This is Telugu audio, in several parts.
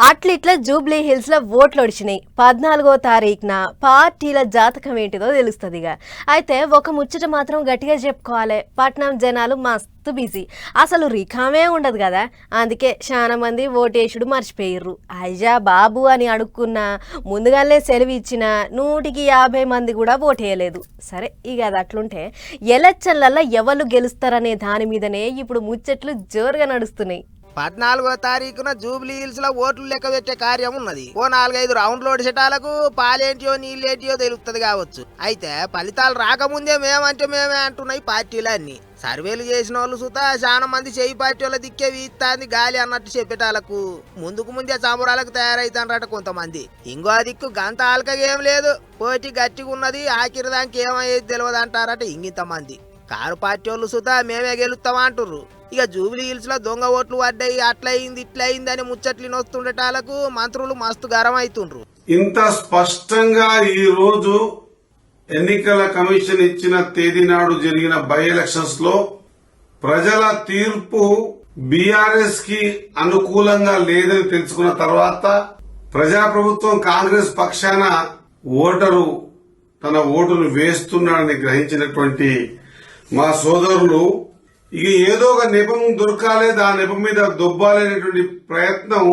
అట్లిట్లా జూబ్లీ హిల్స్లో ఓట్లు ఒడిచినాయి. పద్నాలుగో తారీఖున పార్టీల జాతకం ఏంటిదో తెలుస్తుంది ఇక అయితే ఒక ముచ్చట మాత్రం గట్టిగా చెప్పుకోవాలి. పట్నం జనాలు మస్తు బిజీ. అసలు రికామే ఉండదు కదా. అందుకే చాలా మంది ఓటేసుడు మర్చిపోయిర్రు. అయ్యా బాబు అని అడుక్కున్నా ముందుగానే సెలవు ఇచ్చిన నూటికి యాభై మంది కూడా ఓటేయలేదు. సరే ఇక అది అట్లుంటే ఎలక్షన్లలో ఎవరు గెలుస్తారనే దాని మీదనే ఇప్పుడు ముచ్చట్లు జోరుగా నడుస్తున్నాయి. పద్నాలుగో తారీఖున జూబ్లీ హిల్స్లో ఓట్లు లెక్క పెట్టే కార్యం ఉన్నది. ఓ నాలుగైదు రౌండ్లు ఓడిసేటాలకు పాలేంటియో నీళ్ళేంటియో తెలుస్తుంది కావచ్చు. అయితే ఫలితాలు రాకముందే మేమంటే మేమే అంటున్నాయి పార్టీలన్నీ. సర్వేలు చేసిన వాళ్ళు సుతా చాలా మంది చేయి పార్టీ వాళ్ళ దిక్కే వీస్తాంది గాలి అన్నట్టు చెప్పేటాలకు. ముందుకు ముందే సంబరాలకు తయారైతాండ్రట కొంతమంది. ఇంకో దిక్కు గంత ఆల్కగేం ఏం లేదు. పోటీ గట్టిగా ఉన్నది ఆఖరి దానికి ఏమయ్యేది తెలియదు అంటారట ఇంగింతమంది. కారు పార్టీ వాళ్ళు సుతా మేమే గెలుస్తామంటుర్రు ఇక జూబ్లీ హిల్స్లో దొంగ ఓట్లు పడ్డాయి అట్లయింది ఇట్లయింది అని ముచ్చట్లు వస్తుండటాలకు మంత్రులు మస్తు గరం అవుతుండ్రు ఇంత స్పష్టంగా ఈ రోజు ఎన్నికల కమిషన్ ఇచ్చిన తేదీ నాడు జరిగిన బై ఎలక్షన్స్లో ప్రజల తీర్పు బీఆర్ఎస్కి అనుకూలంగా లేదని తెలుసుకున్న తర్వాత ప్రజాప్రభుత్వం కాంగ్రెస్ పక్షాన ఓటరు తన ఓటును వేస్తున్నాడని గ్రహించినటువంటి మా సోదరులు ఇక ఏదో ఒక నెపం దొరకాలి ఆ నెపం మీద దొబ్బాలనేటువంటి ప్రయత్నం.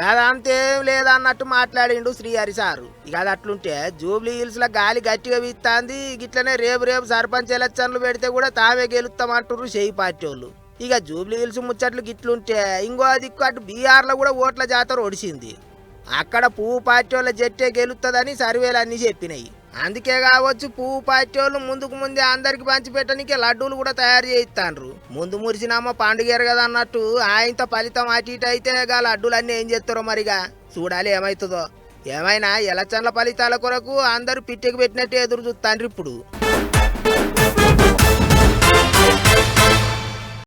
గదంతేం లేదన్నట్టు మాట్లాడిండు శ్రీహరి సారు. ఇక అది అట్లుంటే జూబ్లీ హిల్స్లో గాలి గట్టిగా వీస్తాంది గిట్లనే రేపు రేపు సర్పంచ్ ఎలక్షన్లు పెడితే కూడా తామే గెలుస్తామంటారు చేయి పార్టీ వాళ్ళు. ఇక జూబ్లీ హిల్స్ ముచ్చట్లు గిట్లుంటే ఇంకో దిక్కు అటు బీఆర్లో కూడా ఓట్ల జాతర ఒడిసింది. అక్కడ పువ్వు పార్టీ వాళ్ళ జట్టే గెలుస్తుందని సర్వేలు అన్ని చెప్పినాయి. అందుకే కావచ్చు పువ్వు పార్టీ వాళ్ళు ముందుకు ముందే అందరికి పంచిపెట్టడానికి లడ్డూలు కూడా తయారు చేయిస్తాండ్రు ముందు మురిసినామా పండుగరు కదా అన్నట్టు ఆయనతో ఫలితం అటు ఇటు అయితే గా లడ్డూలు అన్నీ ఏం చేస్తారో మరిగా చూడాలి ఏమవుతుందో ఏమైనా ఎలక్షన్ల ఫలితాల కొరకు అందరూ పిట్టెకి పెట్టినట్టు ఎదురు చూస్తాండ్రు ఇప్పుడు